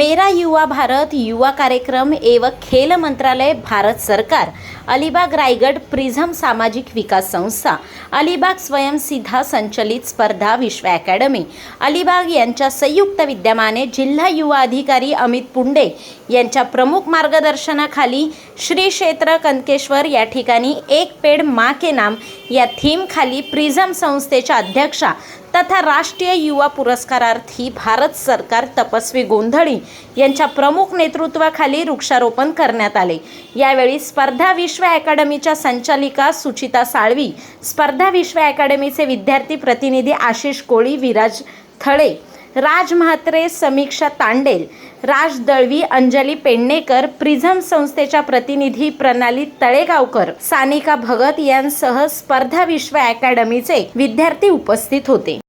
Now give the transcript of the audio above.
मेरा युवा भारत युवा कार्यक्रम एवं खेल मंत्रालय भारत सरकार अलिबाग रायगड प्रिझम सामाजिक विकास संस्था अलिबाग स्वयंसिद्धा संचलित स्पर्धा विश्व अकॅडमी अलिबाग यांच्या संयुक्त विद्यमाने जिल्हा युवा अधिकारी अमित पुंडे यांच्या प्रमुख मार्गदर्शनाखाली श्री क्षेत्र कनकेश्वर या ठिकाणी एक पेड मा के नाम या थीमखाली प्रिझम संस्थेच्या अध्यक्षा तथा राष्ट्रीय युवा पुरस्कारार्थी भारत सरकार तपस्वी गोंधळी यांच्या प्रमुख नेतृत्वाखाली वृक्षारोपण करण्यात आले. यावेळी स्पर्धा विश्व अकॅडमीच्या संचालिका सुचिता साळवी स्पर्धा विश्व अकॅडमीचे विद्यार्थी प्रतिनिधी आशिष कोळी विराज थळे राज म्हात्रे समीक्षा तांडेल राज दळवी अंजली पेडणेकर प्रिझम संस्थेच्या प्रतिनिधी प्रणाली तळेगावकर सानिका भगत यांसह स्पर्धा विश्व अकॅडमीचे विद्यार्थी उपस्थित होते.